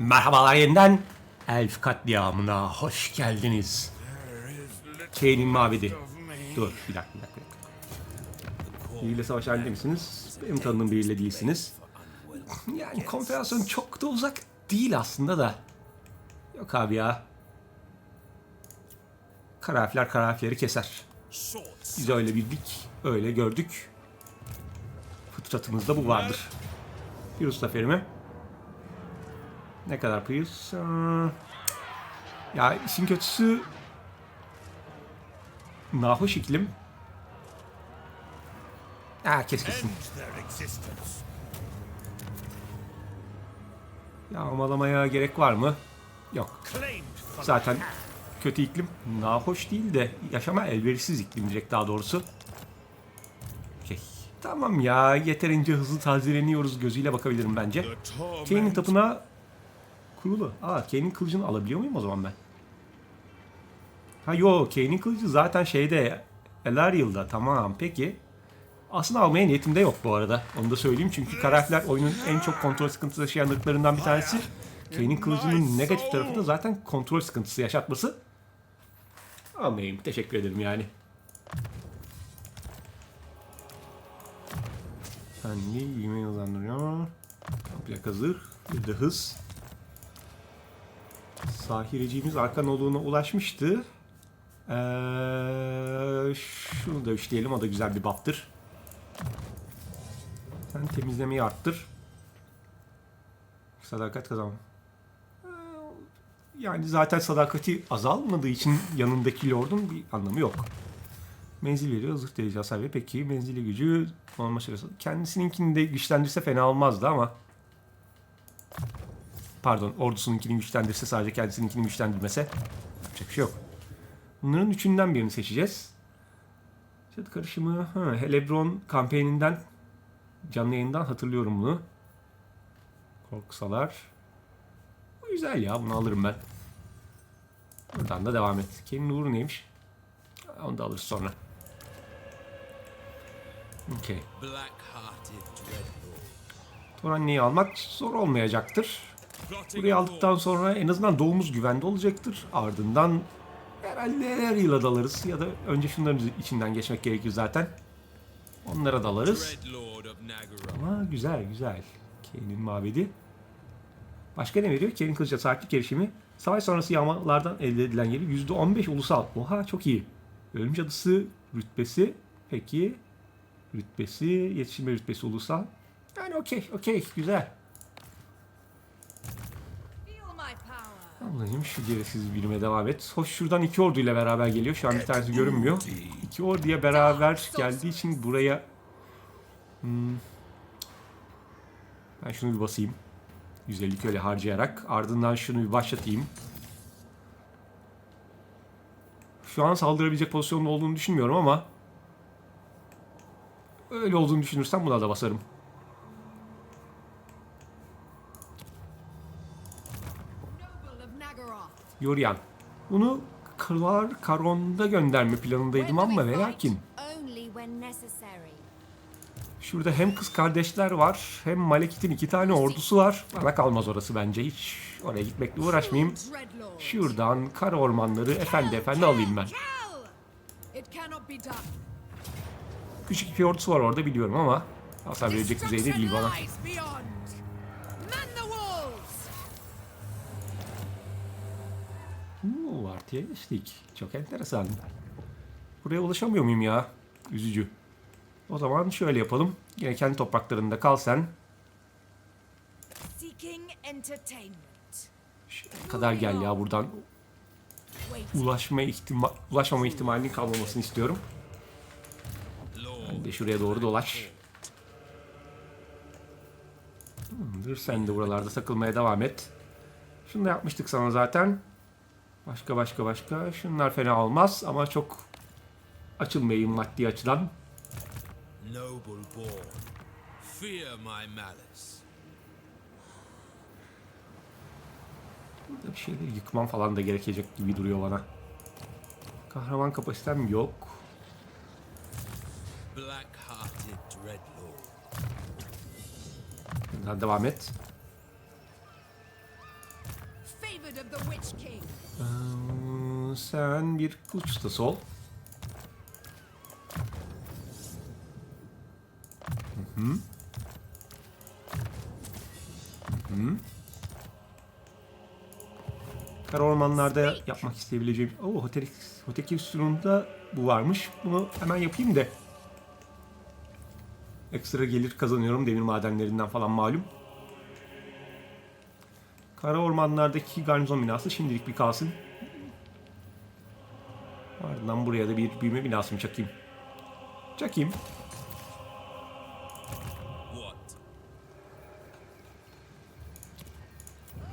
Merhabalar yeniden. Elf katliamına hoş geldiniz. Kane'in mabedi. Dur bir dakika bir dakika. bir. Biriyle savaş halinde misiniz? Benim tanıdığım biriyle değilsiniz. Yani konfederasyon çok da uzak değil aslında da. Yok abi ya. Karanfiller karanfilleri keser. Biz öyle bildik, öyle gördük. Fıtratımızda bu vardır. Pirus zaferi mi? Ne kadar Pirus? Aa, Ya işin kötüsü... Nahoş iklim. Ha kes kesin. Yağmalamaya gerek var mı? Yok. Zaten kötü iklim nahoş değil de yaşama elverişsiz iklim direkt daha doğrusu. Okey. Tamam ya yeterince hızlı tazeleniyoruz gözüyle bakabilirim bence. Kane'in tapınağı kurulu. Aa Kane'in kılıcını alabiliyor muyum o zaman ben? Ha yo Kane'in kılıcı zaten şeyde Elarial'da tamam peki. Aslında almaya niyetim de yok bu arada. Onu da söyleyeyim çünkü karakter oyunun en çok kontrol sıkıntısı yaşayan ırklarından bir tanesi. Kane'in kılıcının negatif tarafı da zaten kontrol sıkıntısı yaşatması. Almayayım. Teşekkür ederim yani. Kendi büyümeyi hızlandırıyor. Plak hazır. Bir de hız. Sahireciğimiz Arkanoluğuna ulaşmıştı. Ee, şunu da üçleyelim. O da güzel bir buff'tır. Sen temizlemeyi arttır. Sadakat kazan. Ee, Yani zaten sadakati azalmadığı için yanındaki lordun bir anlamı yok. Menzil veriyor, zırh delici hasar veriyor. Peki menzili gücü normal süresi. Kendisininkini de güçlendirse fena olmazdı ama. Pardon, ordusununkini güçlendirse sadece kendisininkini güçlendirmese yapacak bir şey yok. Bunların üçünden birini seçeceğiz. Çat karışımı, ha, Helebron kampanyeninden canlı yayından hatırlıyorum bunu. Korksalar. Bu güzel ya, bunu alırım ben. Buradan da devam et. Kendi uğru neymiş? Onu da alırız sonra. Okey. Toranneyi almak zor olmayacaktır. Burayı aldıktan sonra en azından doğumuz güvende olacaktır. Ardından herhalde her yıla dalarız. Ya da önce şunların içinden geçmek gerekir zaten. Onlara dalarız. Ama güzel güzel. Kane'in mabedi. Başka ne veriyor? Kane'in kılıca sahiplik erişimi. Savaş sonrası yağmalardan elde edilen yeri %15 ulusal. Oha çok iyi. Ölüm cadısı rütbesi. Peki. Rütbesi, yetiştirme rütbesi ulusal. Yani okey, okey, güzel. Feel my Allah'ım şu gereksiz birime devam et. Hoş şuradan iki orduyla beraber geliyor. Şu an bir tanesi görünmüyor. İki orduya beraber geldiği için buraya... Hmm. Ben şunu bir basayım. 150 köle harcayarak. Ardından şunu bir başlatayım. Şu an saldırabilecek pozisyonda olduğunu düşünmüyorum ama... Öyle olduğunu düşünürsem buna da basarım. Yorian. Bunu Klar Karon'da gönderme planındaydım ama ve lakin şurada hem kız kardeşler var hem Malekith'in iki tane ordusu var. Bana kalmaz orası bence hiç. Oraya gitmekle uğraşmayayım. Şuradan kara ormanları efendi efendi alayım ben. Küçük bir ordusu var orada biliyorum ama hasar verecek düzeyde değil bana. Artıya geçtik. Çok enteresan. Buraya ulaşamıyor muyum ya? Üzücü. O zaman şöyle yapalım. Yine kendi topraklarında kal sen. Ne kadar gel ya buradan. Ulaşma ihtima ulaşmama ihtimalinin kalmamasını istiyorum. Ben de şuraya doğru dolaş. Tamamdır. Sen de buralarda takılmaya devam et. Şunu da yapmıştık sana zaten. Başka başka başka. Şunlar fena olmaz ama çok açılmayayım maddi açıdan. Noble born. Fear my malice. Burada bir şeyleri yıkmam falan da gerekecek gibi duruyor bana. Kahraman kapasitem yok. Black-hearted dreadlord. Buradan devam et. steward of the Witch King. Ee, sen bir kılıç ustası ol. Hı hı. Hı hı. Kara ormanlarda yapmak isteyebileceğim... Oo, Hotel, Hotel Sunum'da bu varmış. Bunu hemen yapayım da. Ekstra gelir kazanıyorum demir madenlerinden falan malum. Kara ormanlardaki garnizon binası şimdilik bir kalsın. Ardından buraya da bir büyüme binası mı çakayım? Çakayım.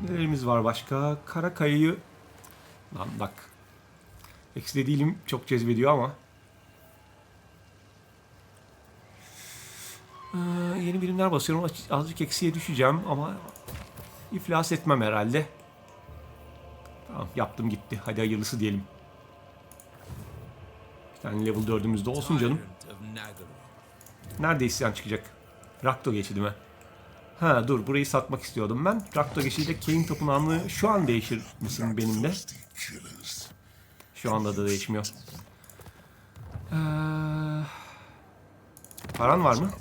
Nelerimiz var başka? Kara kayayı... Lan bak. Eksi de değilim. Çok cezbediyor ama. Ee, yeni birimler basıyorum. Az- Azıcık eksiye düşeceğim ama iflas etmem herhalde. Tamam yaptım gitti. Hadi hayırlısı diyelim. Bir tane level 4'ümüz de olsun canım. Nerede isyan çıkacak? Rakto geçidi mi? Ha dur burayı satmak istiyordum ben. Rakto geçidi Kane tapınağını şu an değişir misin benimle? Şu anda da değişmiyor. Ee, paran var mı?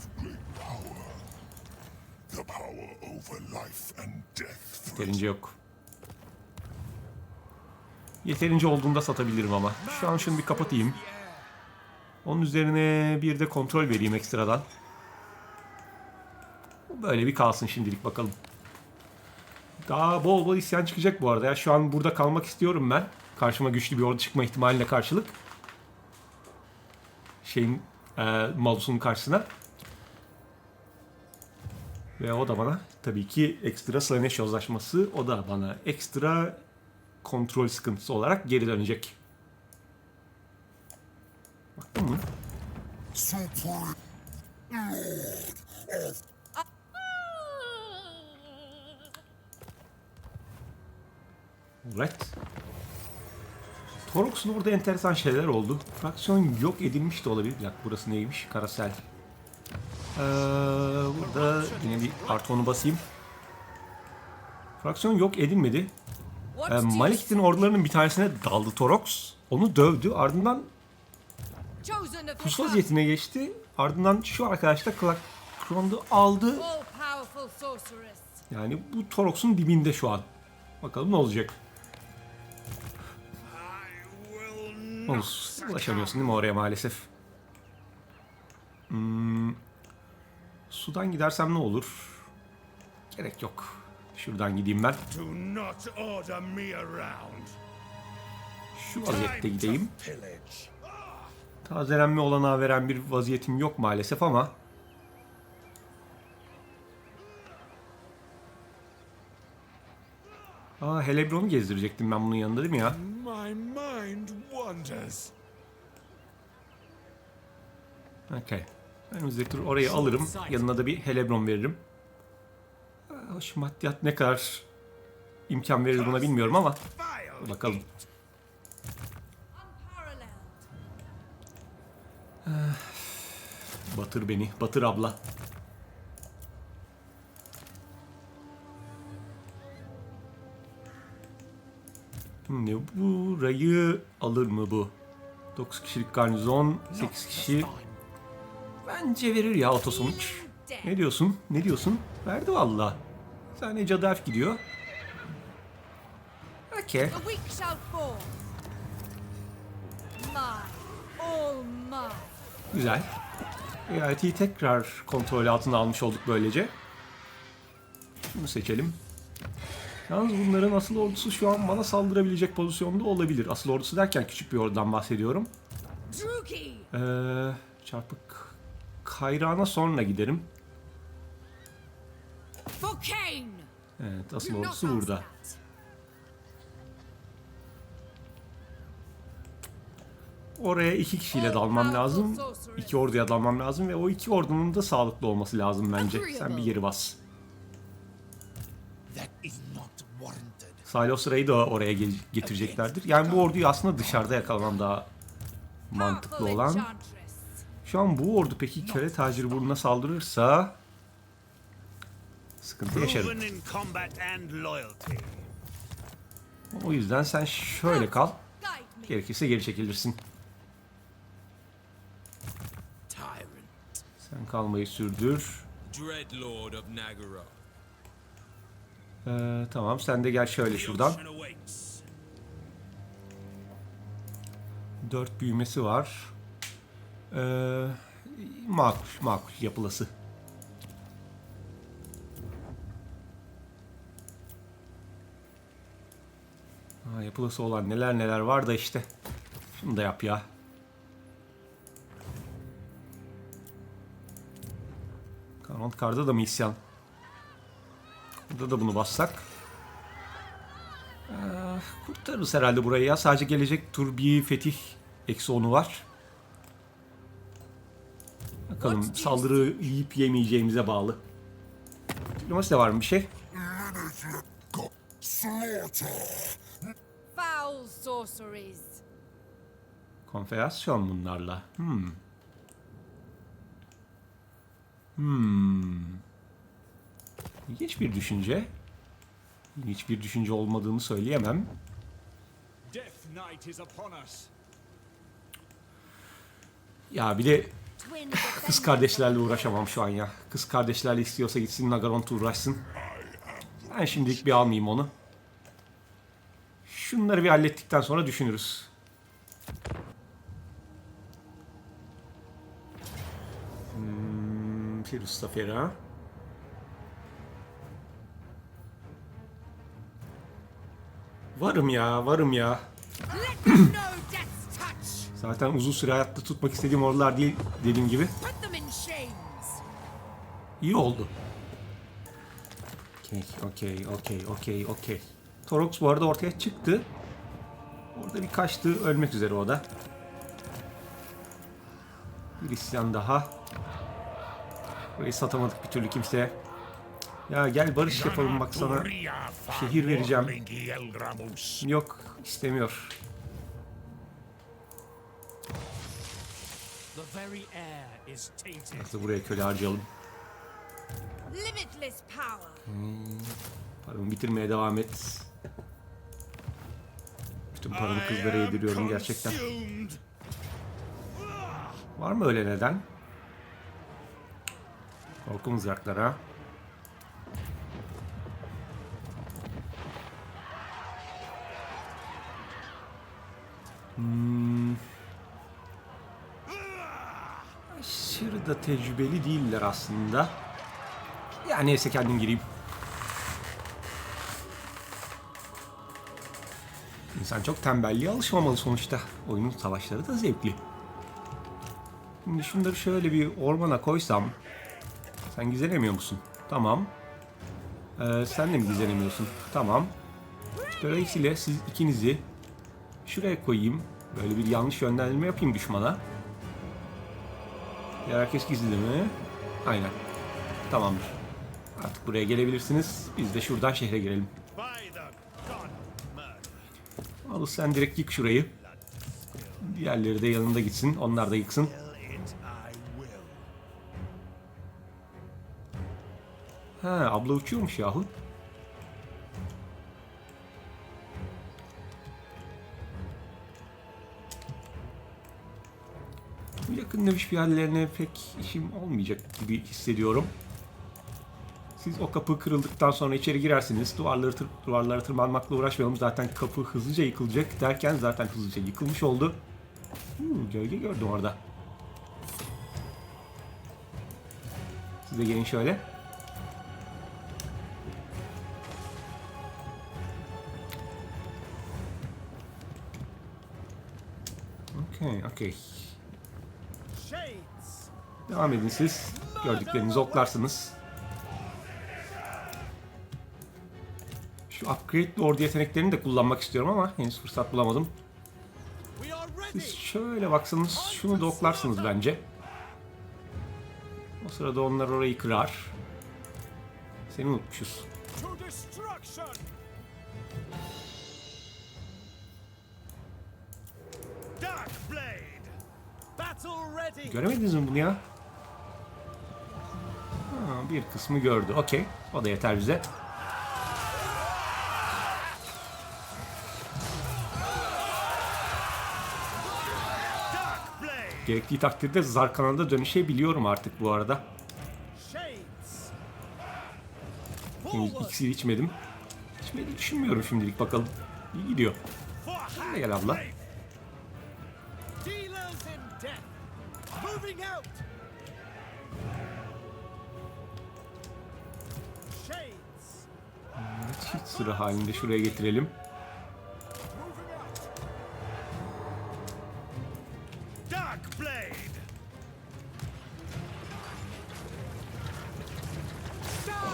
Yeterince yok. Yeterince olduğunda satabilirim ama. Şu an şunu bir kapatayım. Onun üzerine bir de kontrol vereyim ekstradan. Böyle bir kalsın şimdilik bakalım. Daha bol bol isyan çıkacak bu arada. Ya şu an burada kalmak istiyorum ben. Karşıma güçlü bir ordu çıkma ihtimaline karşılık. Şeyin e, Malus'un karşısına. Ve o da bana tabii ki ekstra Slanesh yozlaşması o da bana ekstra kontrol sıkıntısı olarak geri dönecek. Baktın mı? Evet. Torox'un orada enteresan şeyler oldu. Fraksiyon yok edilmiş de olabilir. Bir burası neymiş? Karasel. Ee, burada yine bir artı onu basayım. Fraksiyon yok edilmedi. Ee, Malik'in ordularının bir tanesine daldı Torox. Onu dövdü. Ardından chosen of pus the vaziyetine geçti. Ardından şu arkadaş da Clark Kron'u aldı. Yani bu Torox'un dibinde şu an. Bakalım ne olacak. Ulaşamıyorsun değil mi oraya maalesef? Sudan gidersem ne olur? Gerek yok. Şuradan gideyim ben. Şu vaziyette gideyim. Tazelenme olanağı veren bir vaziyetim yok maalesef ama Aa Helebron'u gezdirecektim ben bunun yanında değil mi ya? Okey. Önümüzdeki tur orayı alırım. Yanına da bir Helebron veririm. Hoş maddiyat ne kadar imkan verir buna bilmiyorum ama bakalım. Batır beni. Batır abla. Şimdi burayı alır mı bu? 9 kişilik garnizon, 8 kişi. Bence verir ya oto sonuç. Ne diyorsun? Ne diyorsun? Verdi valla. Cadı elf gidiyor. Okey. Güzel. Eyaleti tekrar kontrol altına almış olduk böylece. Şunu seçelim. Yalnız bunların asıl ordusu şu an bana saldırabilecek pozisyonda olabilir. Asıl ordusu derken küçük bir ordudan bahsediyorum. Ee, çarpık kayrağına sonra giderim. Evet asıl ordusu burada. Oraya iki kişiyle dalmam lazım. İki orduya dalmam lazım ve o iki ordunun da sağlıklı olması lazım bence. Sen bir geri bas. Warranted. Silosra'yı da oraya getireceklerdir. Yani bu orduyu aslında dışarıda yakalamam daha mantıklı olan. Şu an bu ordu peki köle taciri burnuna saldırırsa sıkıntı yaşarım. O yüzden sen şöyle kal. Gerekirse geri çekilirsin. Sen kalmayı sürdür. Ee, tamam sen de gel şöyle şuradan. Dört büyümesi var. Ee, makul, makul yapılası. Ha, yapılası olan neler neler var da işte. Şunu da yap ya. Karanlık karda da mı isyan? Burada da bunu bassak. Ee, kurtarırız herhalde burayı ya. Sadece gelecek tur bir fetih eksi 10'u var. Bakalım saldırı yiyip yemeyeceğimize bağlı. Diplomasi de var mı bir şey? Foul sorceries. Konfederasyon bunlarla. Hmm. Hmm. İlginç bir düşünce. İlginç bir düşünce olmadığını söyleyemem. Ya bir de kız kardeşlerle uğraşamam şu an ya. Kız kardeşlerle istiyorsa gitsin Nagaront'u uğraşsın. Ben şimdilik bir almayayım onu. Şunları bir hallettikten sonra düşünürüz. Hmm, Firuz Safera. Varım ya, varım ya. Zaten uzun süre hayatta tutmak istediğim ordular değil dediğim gibi. İyi oldu. Okey, okey, okey, okey, okey. Torox bu arada ortaya çıktı. Orada bir kaçtı, ölmek üzere o da. Bir isyan daha. Burayı satamadık bir türlü kimseye. Ya gel barış yapalım bak sana. şehir vereceğim. Yok, istemiyor. Nasıl buraya köle harcayalım. Limitless power. Paramı bitirmeye devam et. Bütün paramı kızlara yediriyorum gerçekten. Var mı öyle neden? Korku mızraklara. Hmm. Da tecrübeli değiller aslında. Ya neyse kendim gireyim. İnsan çok tembelliğe alışmamalı sonuçta. Oyunun savaşları da zevkli. Şimdi şunları şöyle bir ormana koysam. Sen gizlenemiyor musun? Tamam. Ee, sen de mi gizlenemiyorsun? Tamam. Dolayısıyla siz ikinizi şuraya koyayım. Böyle bir yanlış yönlendirme yapayım düşmana. Herkes gizli mi? Aynen. Tamamdır. Artık buraya gelebilirsiniz. Biz de şuradan şehre girelim. Al sen direkt yık şurayı. Diğerleri de yanında gitsin. Onlar da yıksın. Ha abla uçuyormuş yahu. Dövüş fiillerine pek işim olmayacak gibi hissediyorum. Siz o kapı kırıldıktan sonra içeri girersiniz. Duvarları tır, duvarlara tırmanmakla uğraşmayalım. Zaten kapı hızlıca yıkılacak derken zaten hızlıca yıkılmış oldu. Hmm, gölge gördüm orada. Siz de gelin şöyle. Okey, okey. Devam edin siz. Gördüklerinizi oklarsınız. Şu upgrade lord yeteneklerini de kullanmak istiyorum ama henüz fırsat bulamadım. Siz şöyle baksanız şunu da oklarsınız bence. O sırada onlar orayı kırar. Seni unutmuşuz. Göremediniz mi bunu ya? Bir kısmı gördü. Okey. O da yeter bize. Gerektiği takdirde zar kanalında dönüşebiliyorum artık bu arada. Şimdi iksir içmedim. İçmeyi düşünmüyorum şimdilik bakalım. İyi gidiyor. Hadi gel abla. Sıra halinde şuraya getirelim. Moving out. Dark blade.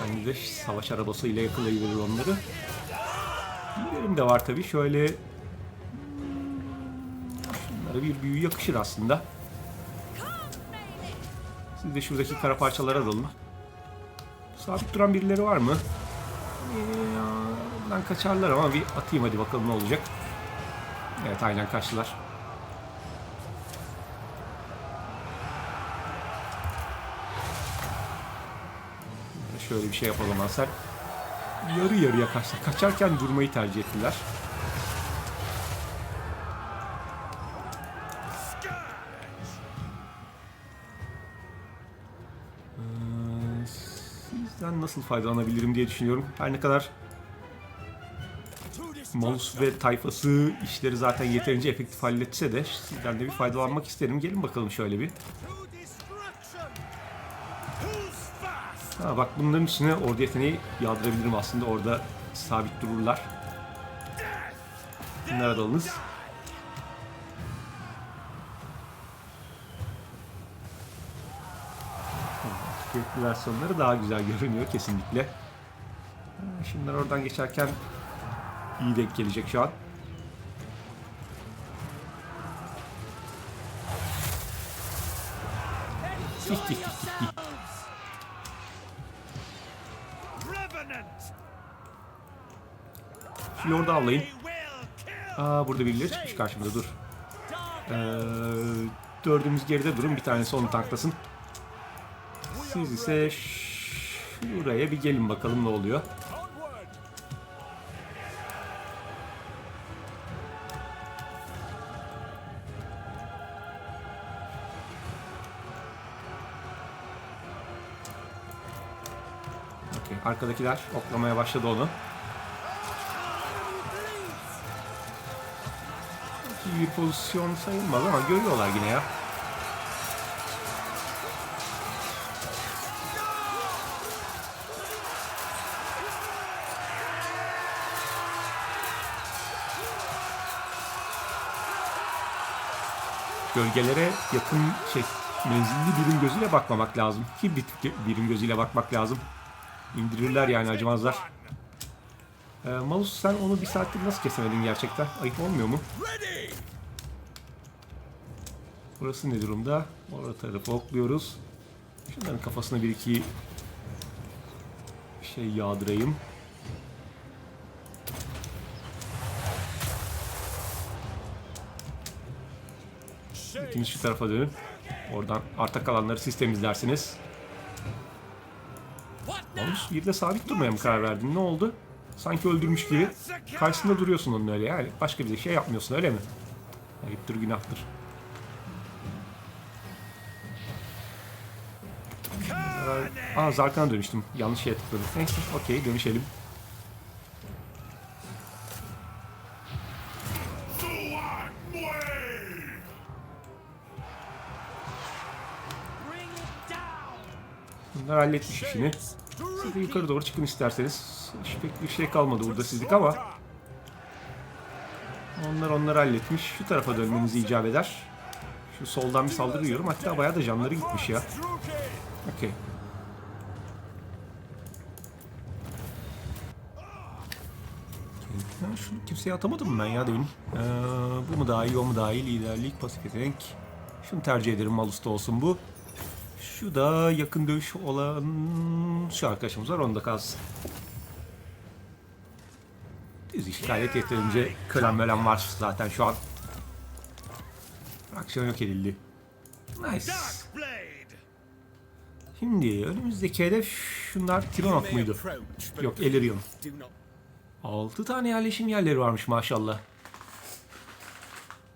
Ben de savaş arabasıyla yakalayabilir onları. Büyülerim de var tabii. Şöyle şunlara bir büyü yakışır aslında. Siz de şuradaki kara parçalara dalın. Sabit duran birileri var mı? Ee, Buradan kaçarlar ama bir atayım hadi bakalım ne olacak. Evet aynen kaçtılar. Şöyle bir şey yapalım Hasan. Yarı yarıya kaçtı. Kaçarken durmayı tercih ettiler. Nasıl faydalanabilirim diye düşünüyorum. Her ne kadar Malus ve tayfası işleri zaten yeterince efektif halletse de sizden de bir faydalanmak isterim. Gelin bakalım şöyle bir. Ha bak bunların üstüne ordu yeteneği yağdırabilirim aslında. Orada sabit dururlar. Bunlara dalınız. Köklü versiyonları daha güzel görünüyor kesinlikle. Şunlar oradan geçerken iyi denk gelecek şu an. Şimdi orada avlayın. Aa burada birileri çıkmış karşımıza dur. Ee, dördümüz geride durun bir tanesi onu tanklasın. Siz ise şuraya bir gelin bakalım ne oluyor. Okey, arkadakiler oklamaya başladı onu. İyi bir pozisyon sayılmaz ama görüyorlar yine ya. Gölgelere yakın şey menzilli birim gözüyle bakmamak lazım. Ki bir birim gözüyle bakmak lazım. İndirirler yani acımazlar. Ee, Malus sen onu bir saattir nasıl kesemedin gerçekten? Ayıp olmuyor mu? Burası ne durumda? Orada tarafı okluyoruz. Şunların kafasına bir iki şey yağdırayım. İkiniz şu tarafa dönün. Oradan arta kalanları siz temizlersiniz. Malus bir de sabit durmaya mı karar verdin? Ne oldu? Sanki öldürmüş gibi. Karşısında duruyorsun onun öyle yani. Başka bir şey yapmıyorsun öyle mi? Ayıptır günahtır. Aa Zarkan'a dönüştüm. Yanlış şeye tıkladım. Neyse okey dönüşelim. Bunlar halletmiş işini. Siz de yukarı doğru çıkın isterseniz. Hiç pek bir şey kalmadı burada sizlik ama. Onlar onları halletmiş. Şu tarafa dönmenizi icap eder. Şu soldan bir saldırı yiyorum. Hatta bayağı da canları gitmiş ya. Okey. Ya şunu kimseye atamadım ben ya demin? Ee, bu mu daha iyi, o mu daha iyi? Liderlik, pasif yetenek. Şunu tercih ederim, Malus'ta olsun bu. Şu da yakın dövüş olan şu arkadaşımız var, onda kalsın. Düz iş gayet yeterince kölen mölen var zaten şu an. Aksiyon yok edildi. Nice. Şimdi önümüzdeki hedef şunlar Tironok muydu? Yok Elerion. 6 tane yerleşim yerleri varmış maşallah.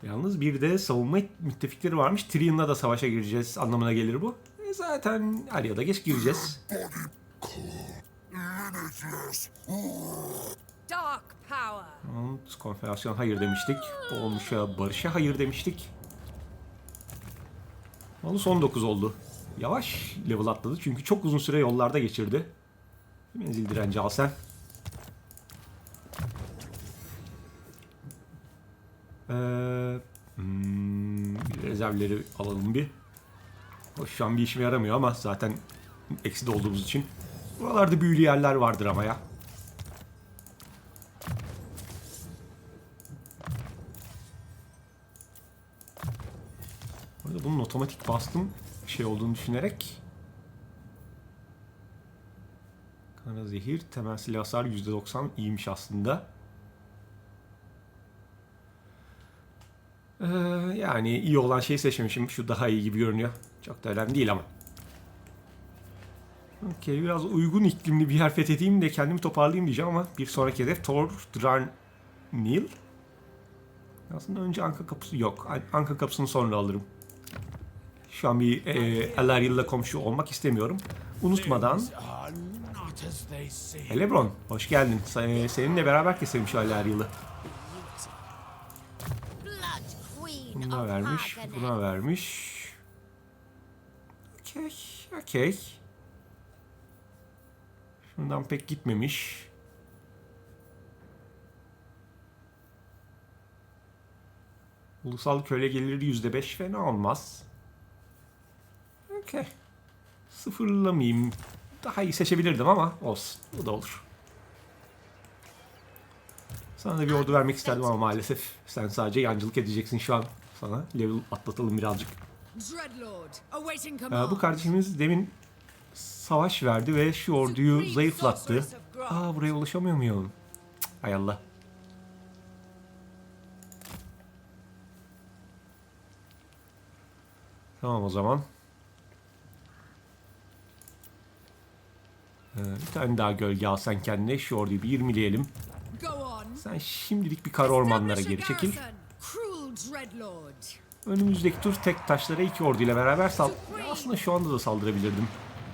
Yalnız bir de savunma müttefikleri varmış. Tyrion'la da savaşa gireceğiz anlamına gelir bu. E zaten er ya da geç gireceğiz. Dark power. Tamam, Konfederasyon hayır demiştik. Olmuşa barışa hayır demiştik. Onu son 9 oldu. Yavaş level atladı çünkü çok uzun süre yollarda geçirdi. Menzil direnci al sen. Ee, hmm, rezervleri alalım bir. Şu an bir işime yaramıyor ama zaten eksi de olduğumuz için. Buralarda büyülü yerler vardır ama ya. Bu arada bunun otomatik bastım şey olduğunu düşünerek Kara zehir, temel silah hasar %90 iyiymiş aslında. Ee, yani iyi olan şeyi seçmemişim. Şu daha iyi gibi görünüyor. Çok da önemli değil ama. Okey biraz uygun iklimli bir yer fethedeyim de kendimi toparlayayım diyeceğim ama bir sonraki hedef Thor Dranil. Aslında önce Anka kapısı yok. An- Anka kapısını sonra alırım. Şu an bir e, Elariel'la komşu olmak istemiyorum. Unutmadan. Elebron hoş geldin. Se- Seninle beraber. Blood queen Buna vermiş, buna vermiş. Okey, okey. Şundan pek gitmemiş. Ulusal köle geliri yüzde beş fena olmaz. Okey. Sıfırlamayayım. Daha iyi seçebilirdim ama olsun. Bu da olur. Sana da bir ordu vermek isterdim ama maalesef sen sadece yancılık edeceksin şu an. Sana level atlatalım birazcık. Ee, bu kardeşimiz demin savaş verdi ve şu orduyu zayıflattı. Aa buraya ulaşamıyor muyum? Cık, Hay Allah. Tamam o zaman. Ee, bir tane daha gölge al sen kendine. Şu orduyu bir 20'leyelim. Go on. Sen şimdilik bir kara ormanlara geri çekil. Önümüzdeki tur tek taşlara iki orduyla beraber sal... Aslında şu anda da saldırabilirdim.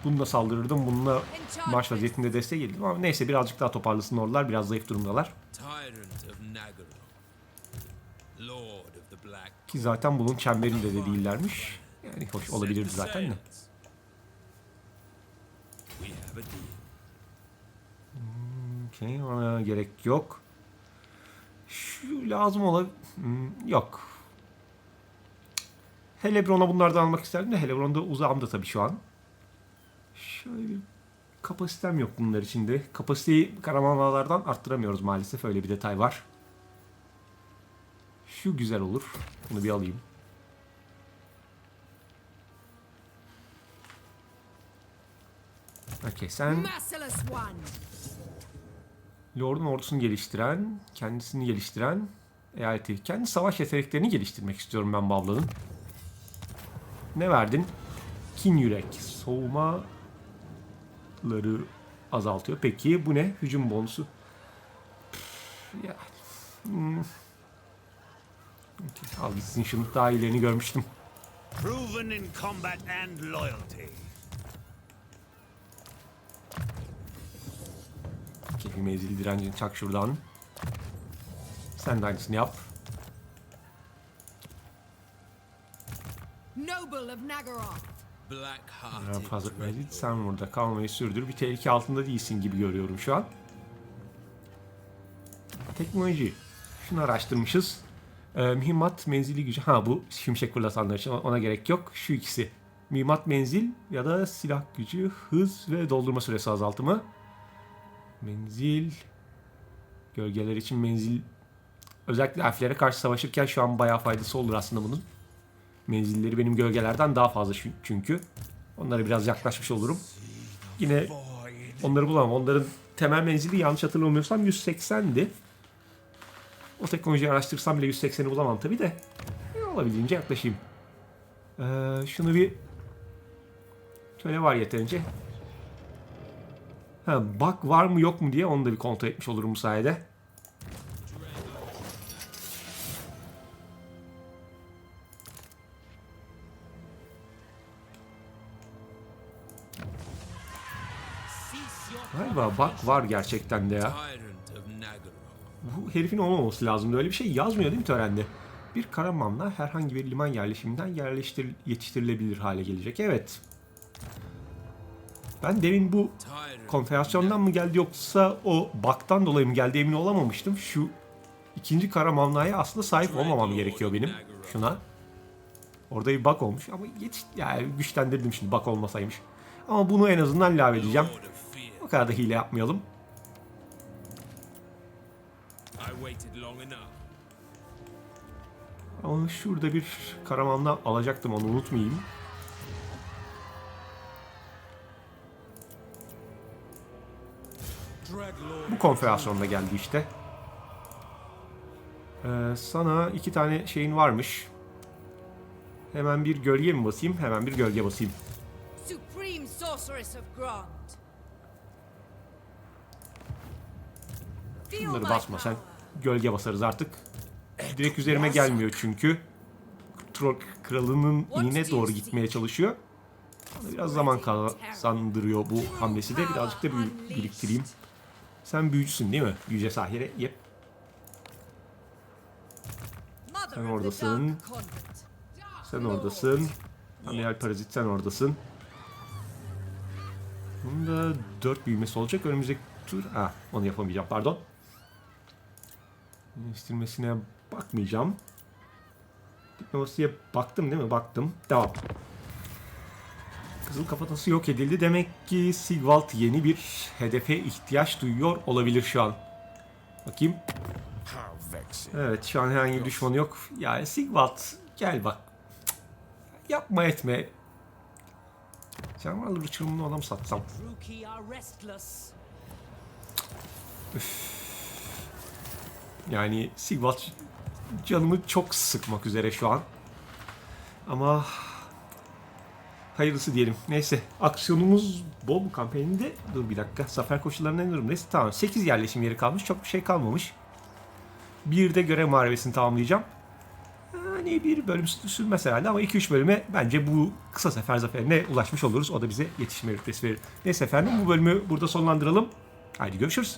Bununla saldırırdım. Bununla marş vaziyetinde desteğe gelirdim ama neyse birazcık daha toparlasın ordular. Biraz zayıf durumdalar. Ki zaten bunun çemberinde de değillermiş. Yani hoş olabilirdi zaten de. A deal. Okey ona gerek yok. Şu lazım ola... Hmm, yok. Helebron'a bunlardan almak isterdim de Helebron'da uzağımda tabii şu an. Şöyle bir kapasitem yok bunlar içinde. Kapasiteyi karamanalardan arttıramıyoruz maalesef. Öyle bir detay var. Şu güzel olur. Bunu bir alayım. Okey sen. Lord'un ordusunu geliştiren, kendisini geliştiren eyaleti. Kendi savaş yeteneklerini geliştirmek istiyorum ben Bavla'nın. Ne verdin? Kin yürek. Soğumaları azaltıyor. Peki bu ne? Hücum bonusu. Ya. Hmm. Al gitsin şunu. Daha iyilerini görmüştüm. Proven in combat and loyalty. Okey, bir menzil direncini çak şuradan. Sen de aynısını yap. Noble of Nagaroth. Black Biraz hearted. fazla menzil sen burada kalmayı sürdür. Bir tehlike altında değilsin gibi görüyorum şu an. Teknoloji. Şunu araştırmışız. Ee, mühimmat menzili gücü. Ha bu şimşek fırlatanlar için ona gerek yok. Şu ikisi. Mühimmat menzil ya da silah gücü, hız ve doldurma süresi azaltımı. Menzil. Gölgeler için menzil. Özellikle elflere karşı savaşırken şu an bayağı faydası olur aslında bunun. Menzilleri benim gölgelerden daha fazla çü- çünkü. Onlara biraz yaklaşmış olurum. Yine onları bulamam. Onların temel menzili yanlış hatırlamıyorsam 180'di. O teknolojiyi araştırsam bile 180'i bulamam tabi de. E, olabildiğince yaklaşayım. Ee, şunu bir... Şöyle var yeterince. Ha, bug var mı yok mu diye onu da bir kontrol etmiş olurum bu sayede. Galiba bak var gerçekten de ya. Bu herifin olmaması lazımdı. Öyle bir şey yazmıyor değil mi törende? Bir karamanla herhangi bir liman yerleşiminden yerleştir yetiştirilebilir hale gelecek. Evet. Ben demin bu Tyrant. konfederasyondan mı geldi yoksa o baktan dolayı mı geldi emin olamamıştım. Şu ikinci karamanlığa aslında sahip olmamam gerekiyor benim. Şuna. Orada bir bak olmuş ama yetiş yani güçlendirdim şimdi bak olmasaymış. Ama bunu en azından lave edeceğim. O kadar da hile yapmayalım. Ama şurada bir karamanla alacaktım onu unutmayayım. Bu konfederasyonda geldi işte. Ee, sana iki tane şeyin varmış. Hemen bir gölge mi basayım? Hemen bir gölge basayım. Supreme Sorceress of Grant. Bunları basma sen. Gölge basarız artık. Direkt üzerime gelmiyor çünkü. Troll kralının inine doğru gitmeye çalışıyor. Bana biraz zaman kazandırıyor bu hamlesi de. Birazcık da büyü- biriktireyim. Sen büyücüsün değil mi? Yüce Sahire. Yep. Sen oradasın. Sen oradasın. Amiral Parazit sen oradasın. Bunda 4 büyümesi olacak. Önümüzdeki tur... Ah onu yapamayacağım pardon. Değiştirmesine bakmayacağım. Diplomasiye baktım değil mi? Baktım. Devam. Kızıl kafatası yok edildi. Demek ki Sigvald yeni bir hedefe ihtiyaç duyuyor olabilir şu an. Bakayım. Evet şu an herhangi bir düşmanı yok. Yani Sigvald gel bak. Yapma etme. Canavarlar uçurumunu ona mı satsam? Restless. Yani Sigvald canımı çok sıkmak üzere şu an. Ama hayırlısı diyelim. Neyse aksiyonumuz bol bu kampanyada. Dur bir dakika. Zafer koşullarında ne durumdayız? Tamam 8 yerleşim yeri kalmış. Çok bir şey kalmamış. Bir de görev muharebesini tamamlayacağım. Yani bir bölüm sürmez herhalde ama 2-3 bölüme bence bu kısa sefer zaferine ulaşmış oluruz. O da bize yetişme rütbesi verir. Neyse efendim bu bölümü burada sonlandıralım. Haydi görüşürüz.